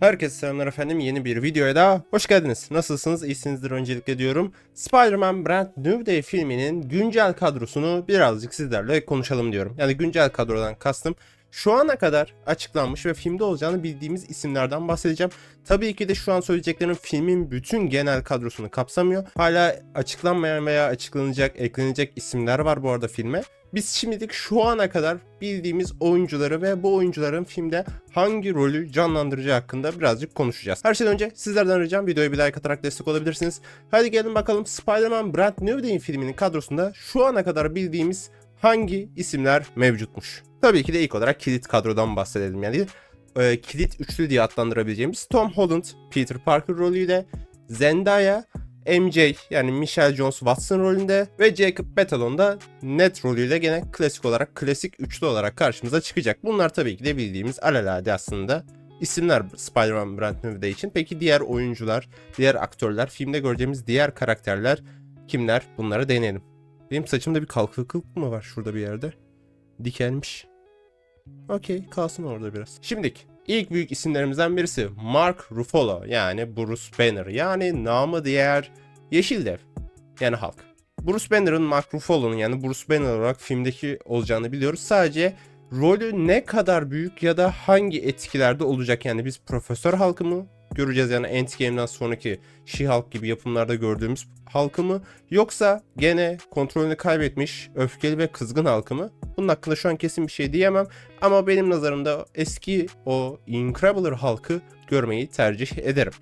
Herkese selamlar efendim. Yeni bir videoya da hoş geldiniz. Nasılsınız? İyisinizdir öncelikle diyorum. Spider-Man Brand New Day filminin güncel kadrosunu birazcık sizlerle konuşalım diyorum. Yani güncel kadrodan kastım şu ana kadar açıklanmış ve filmde olacağını bildiğimiz isimlerden bahsedeceğim. Tabii ki de şu an söyleyeceklerim filmin bütün genel kadrosunu kapsamıyor. Hala açıklanmayan veya açıklanacak, eklenecek isimler var bu arada filme. Biz şimdilik şu ana kadar bildiğimiz oyuncuları ve bu oyuncuların filmde hangi rolü canlandıracağı hakkında birazcık konuşacağız. Her şeyden önce sizlerden ricam videoya bir like atarak destek olabilirsiniz. Hadi gelin bakalım Spider-Man Brand New Day'in filminin kadrosunda şu ana kadar bildiğimiz hangi isimler mevcutmuş? Tabii ki de ilk olarak kilit kadrodan bahsedelim yani. e, kilit üçlü diye adlandırabileceğimiz Tom Holland, Peter Parker rolüyle Zendaya, MJ yani Michelle Jones Watson rolünde ve Jacob Batalon da Ned rolüyle gene klasik olarak klasik üçlü olarak karşımıza çıkacak. Bunlar tabii ki de bildiğimiz alelade aslında isimler Spider-Man Brand New Day için. Peki diğer oyuncular, diğer aktörler, filmde göreceğimiz diğer karakterler kimler? Bunları deneyelim. Benim saçımda bir kalkıklık mı var şurada bir yerde? Dikelmiş. Okey kalsın orada biraz. Şimdilik ilk büyük isimlerimizden birisi Mark Ruffalo yani Bruce Banner yani namı diğer Yeşil Dev yani Hulk. Bruce Banner'ın Mark Ruffalo'nun yani Bruce Banner olarak filmdeki olacağını biliyoruz. Sadece rolü ne kadar büyük ya da hangi etkilerde olacak yani biz Profesör Hulk'ı mı göreceğiz yani Endgame'den sonraki She-Hulk gibi yapımlarda gördüğümüz halkı mı yoksa gene kontrolünü kaybetmiş öfkeli ve kızgın halkı mı? Bunun hakkında şu an kesin bir şey diyemem ama benim nazarımda eski o Incredible halkı görmeyi tercih ederim.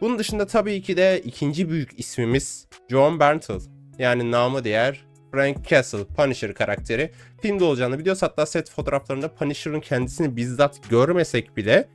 Bunun dışında tabii ki de ikinci büyük ismimiz John Bernthal. Yani namı diğer Frank Castle, Punisher karakteri. Filmde olacağını biliyoruz. Hatta set fotoğraflarında Punisher'ın kendisini bizzat görmesek bile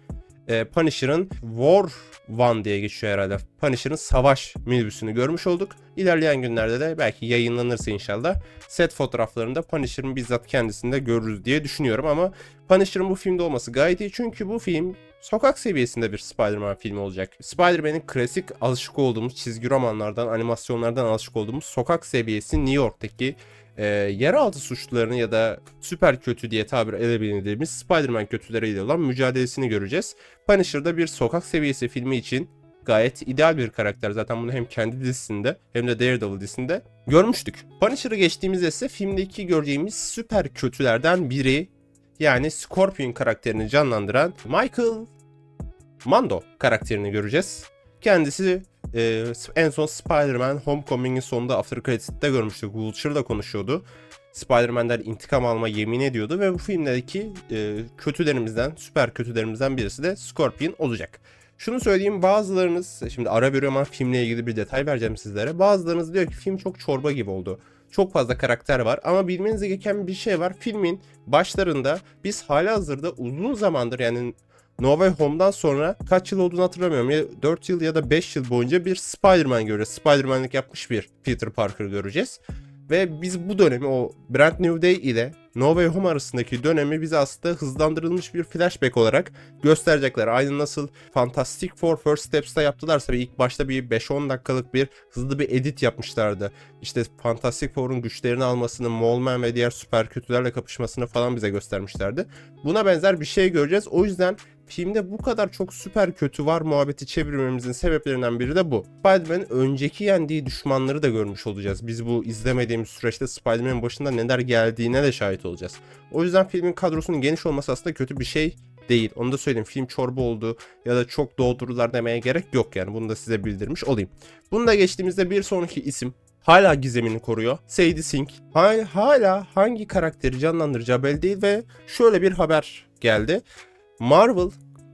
e, Punisher'ın War One diye geçiyor herhalde. Punisher'ın savaş minibüsünü görmüş olduk. İlerleyen günlerde de belki yayınlanırsa inşallah set fotoğraflarında Punisher'ın bizzat kendisini de görürüz diye düşünüyorum ama Punisher'ın bu filmde olması gayet iyi çünkü bu film sokak seviyesinde bir Spider-Man filmi olacak. Spider-Man'in klasik alışık olduğumuz çizgi romanlardan, animasyonlardan alışık olduğumuz sokak seviyesi New York'taki e, yeraltı suçlularını ya da süper kötü diye tabir edebildiğimiz Spider-Man kötüleriyle olan mücadelesini göreceğiz. Punisher'da bir sokak seviyesi filmi için gayet ideal bir karakter. Zaten bunu hem kendi dizisinde hem de Daredevil dizisinde görmüştük. Punisher'ı geçtiğimizde ise filmdeki göreceğimiz süper kötülerden biri yani Scorpion karakterini canlandıran Michael Mando karakterini göreceğiz. Kendisi e, en son Spider-Man Homecoming'in sonunda After Credits'te görmüştük. Vulture'la konuşuyordu. Spider-Man'den intikam alma yemin ediyordu ve bu filmdeki e, kötülerimizden, süper kötülerimizden birisi de Scorpion olacak. Şunu söyleyeyim bazılarınız, şimdi ara veriyorum ama filmle ilgili bir detay vereceğim sizlere. Bazılarınız diyor ki film çok çorba gibi oldu. Çok fazla karakter var ama bilmeniz gereken bir şey var. Filmin başlarında biz hala hazırda uzun zamandır yani No Way Home'dan sonra kaç yıl olduğunu hatırlamıyorum. Ya 4 yıl ya da 5 yıl boyunca bir Spider-Man göreceğiz. Spider-Man'lik yapmış bir Peter Parker göreceğiz. Ve biz bu dönemi o Brand New Day ile No Way Home arasındaki dönemi bize aslında hızlandırılmış bir flashback olarak gösterecekler. Aynı nasıl Fantastic Four First Steps'ta yaptılarsa ve ilk başta bir 5-10 dakikalık bir hızlı bir edit yapmışlardı. İşte Fantastic Four'un güçlerini almasını, Mole ve diğer süper kötülerle kapışmasını falan bize göstermişlerdi. Buna benzer bir şey göreceğiz. O yüzden filmde bu kadar çok süper kötü var muhabbeti çevirmemizin sebeplerinden biri de bu. Spider-Man'in önceki yendiği düşmanları da görmüş olacağız. Biz bu izlemediğimiz süreçte Spider-Man'in başında neler geldiğine de şahit olacağız. O yüzden filmin kadrosunun geniş olması aslında kötü bir şey değil. Onu da söyleyeyim. Film çorba oldu ya da çok doldururlar demeye gerek yok yani. Bunu da size bildirmiş olayım. Bunu da geçtiğimizde bir sonraki isim hala gizemini koruyor. Sadie Sink hala, hangi karakteri canlandıracağı belli değil ve şöyle bir haber geldi. Marvel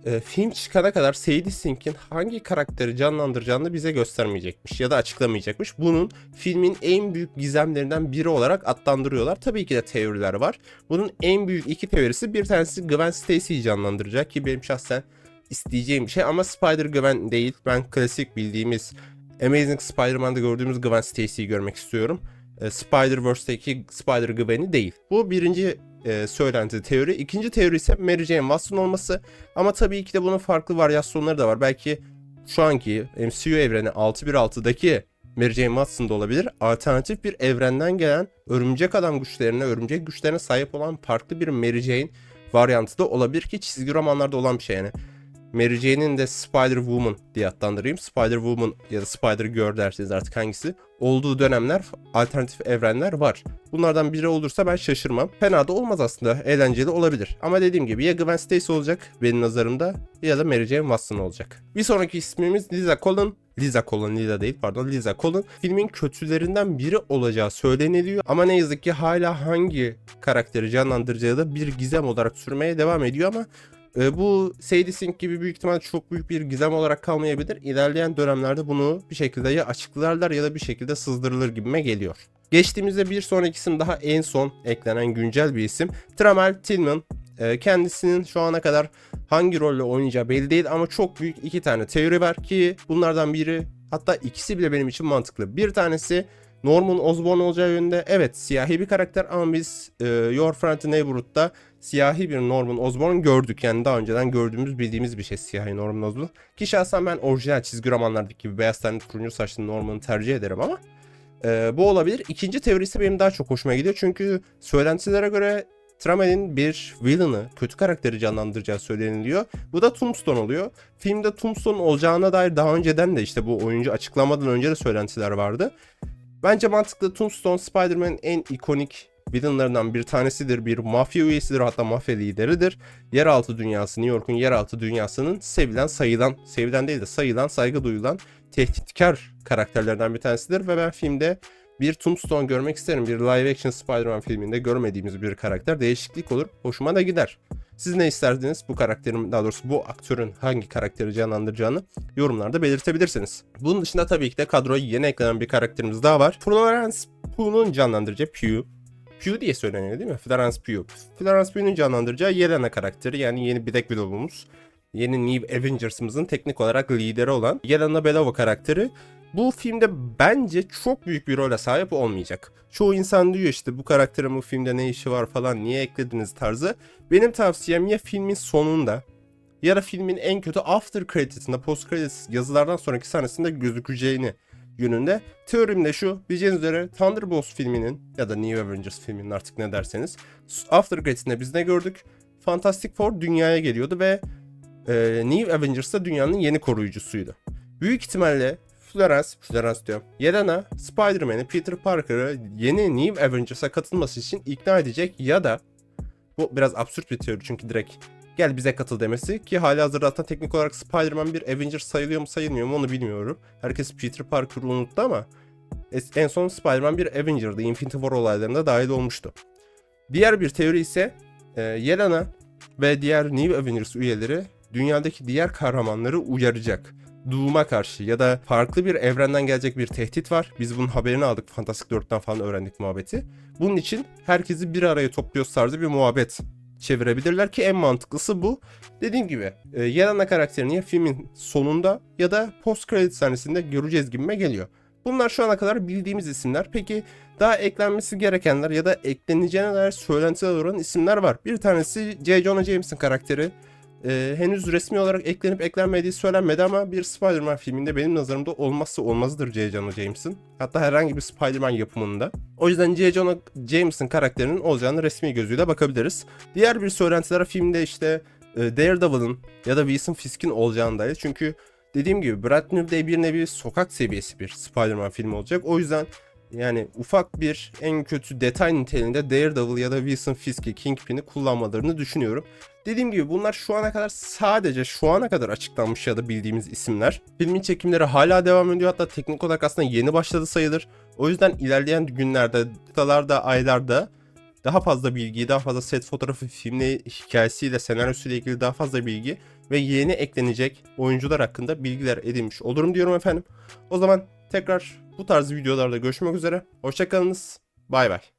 e, film çıkana kadar Sadie Sink'in hangi karakteri canlandıracağını bize göstermeyecekmiş ya da açıklamayacakmış. Bunun filmin en büyük gizemlerinden biri olarak adlandırıyorlar. Tabii ki de teoriler var. Bunun en büyük iki teorisi bir tanesi Gwen Stacy'yi canlandıracak ki benim şahsen isteyeceğim şey ama Spider-Gwen değil. Ben klasik bildiğimiz Amazing Spider-Man'da gördüğümüz Gwen Stacy'yi görmek istiyorum. E, Spider-Verse'deki Spider-Gwen'i değil. Bu birinci e, söylenti teori. İkinci teori ise Mary Jane Watson olması. Ama tabii ki de bunun farklı varyasyonları da var. Belki şu anki MCU evreni 616'daki Mary Jane Watson da olabilir. Alternatif bir evrenden gelen örümcek adam güçlerine, örümcek güçlerine sahip olan farklı bir Mary Jane varyantı da olabilir ki çizgi romanlarda olan bir şey yani. Mary Jane'in de Spider-Woman diye adlandırayım. Spider-Woman ya da Spider-Girl derseniz artık hangisi. Olduğu dönemler, alternatif evrenler var. Bunlardan biri olursa ben şaşırmam. Fena da olmaz aslında. Eğlenceli olabilir. Ama dediğim gibi ya Gwen Stacy olacak benim nazarımda ya da Mary Jane Watson olacak. Bir sonraki ismimiz Liza Colin. Liza Colin, Liza değil pardon Liza Colin. Filmin kötülerinden biri olacağı söyleniliyor. Ama ne yazık ki hala hangi karakteri canlandıracağı da bir gizem olarak sürmeye devam ediyor ama e, bu Sadie gibi büyük ihtimal çok büyük bir gizem olarak kalmayabilir. İlerleyen dönemlerde bunu bir şekilde ya açıklarlar ya da bir şekilde sızdırılır gibime geliyor. Geçtiğimizde bir sonraki isim daha en son eklenen güncel bir isim. Tramal Tillman. E, kendisinin şu ana kadar hangi rolle oynayacağı belli değil ama çok büyük iki tane teori var ki bunlardan biri hatta ikisi bile benim için mantıklı. Bir tanesi Norman Osborn olacağı yönünde. Evet siyahi bir karakter ama biz e, Your Friendly Neighborhood'da siyahi bir Norman Osborn gördük. Yani daha önceden gördüğümüz bildiğimiz bir şey siyahi Norman Osborn. Ki şahsen ben orijinal çizgi romanlardaki gibi beyaz tenli turuncu saçlı Norman'ı tercih ederim ama e, bu olabilir. İkinci teori ise benim daha çok hoşuma gidiyor. Çünkü söylentilere göre Tramel'in bir villain'ı, kötü karakteri canlandıracağı söyleniliyor. Bu da Tombstone oluyor. Filmde Tombstone olacağına dair daha önceden de işte bu oyuncu açıklamadan önce de söylentiler vardı. Bence mantıklı Tombstone Spider-Man'in en ikonik villainlarından bir tanesidir. Bir mafya üyesidir hatta mafya lideridir. Yeraltı dünyası, New York'un yeraltı dünyasının sevilen, sayılan, sevilen değil de sayılan, saygı duyulan tehditkar karakterlerden bir tanesidir. Ve ben filmde bir Tombstone görmek isterim. Bir live action Spider-Man filminde görmediğimiz bir karakter. Değişiklik olur. Hoşuma da gider. Siz ne isterdiniz bu karakterin daha doğrusu bu aktörün hangi karakteri canlandıracağını yorumlarda belirtebilirsiniz. Bunun dışında tabii ki de kadroya yeni eklenen bir karakterimiz daha var. Florence Pugh'un canlandıracağı Pugh. Pugh diye söyleniyor değil mi? Florence Pugh. Florence Pugh'un canlandıracağı Yelena karakteri yani yeni Black Widow'umuz. Yeni New Avengers'ımızın teknik olarak lideri olan Yelena Belova karakteri bu filmde bence çok büyük bir role sahip olmayacak. Çoğu insan diyor işte bu karakterin bu filmde ne işi var falan niye eklediniz tarzı. Benim tavsiyem ya filmin sonunda ya da filmin en kötü after credits'inde post credits yazılardan sonraki sahnesinde gözükeceğini yönünde. Teorim de şu bileceğiniz üzere Thunderbolts filminin ya da New Avengers filminin artık ne derseniz after credits'inde biz ne gördük? Fantastic Four dünyaya geliyordu ve e, New Avengers da dünyanın yeni koruyucusuydu. Büyük ihtimalle Florence, Florence diyorum. Yelena, Spider-Man'i, Peter Parker'ı yeni New Avengers'a katılması için ikna edecek ya da bu biraz absürt bir teori çünkü direkt gel bize katıl demesi ki hali hazırda hatta teknik olarak Spider-Man bir Avengers sayılıyor mu sayılmıyor mu onu bilmiyorum. Herkes Peter Parker'ı unuttu ama en son Spider-Man bir Avenger'dı. Infinity War olaylarında dahil olmuştu. Diğer bir teori ise e, Yelena ve diğer New Avengers üyeleri dünyadaki diğer kahramanları uyaracak. Doom'a karşı ya da farklı bir evrenden gelecek bir tehdit var. Biz bunun haberini aldık Fantastic 4'ten falan öğrendik muhabbeti. Bunun için herkesi bir araya topluyoruz tarzı bir muhabbet çevirebilirler ki en mantıklısı bu. Dediğim gibi e, Yelena karakterini ya filmin sonunda ya da post credit sahnesinde göreceğiz gibime geliyor. Bunlar şu ana kadar bildiğimiz isimler. Peki daha eklenmesi gerekenler ya da ekleneceğine dair söylentiler olan isimler var. Bir tanesi J. Jonah James'in karakteri e, henüz resmi olarak eklenip eklenmediği söylenmedi ama bir Spider-Man filminde benim nazarımda olmazsa olmazıdır J. Jonah James'in. Hatta herhangi bir Spider-Man yapımında. O yüzden J. Jonah James'in karakterinin olacağını resmi gözüyle bakabiliriz. Diğer bir söylentiler filmde işte e, Daredevil'ın ya da Wilson Fisk'in olacağını dair. Çünkü dediğim gibi Brad New Day bir nevi sokak seviyesi bir Spider-Man filmi olacak. O yüzden yani ufak bir en kötü detay niteliğinde Daredevil ya da Wilson Fisk'i Kingpin'i kullanmalarını düşünüyorum. Dediğim gibi bunlar şu ana kadar sadece şu ana kadar açıklanmış ya da bildiğimiz isimler. Filmin çekimleri hala devam ediyor hatta teknik olarak aslında yeni başladı sayılır. O yüzden ilerleyen günlerde, haftalarda, aylarda daha fazla bilgi, daha fazla set fotoğrafı, filmle hikayesiyle, senaryosuyla ilgili daha fazla bilgi ve yeni eklenecek oyuncular hakkında bilgiler edinmiş olurum diyorum efendim. O zaman tekrar bu tarz videolarda görüşmek üzere. Hoşçakalınız. Bay bay.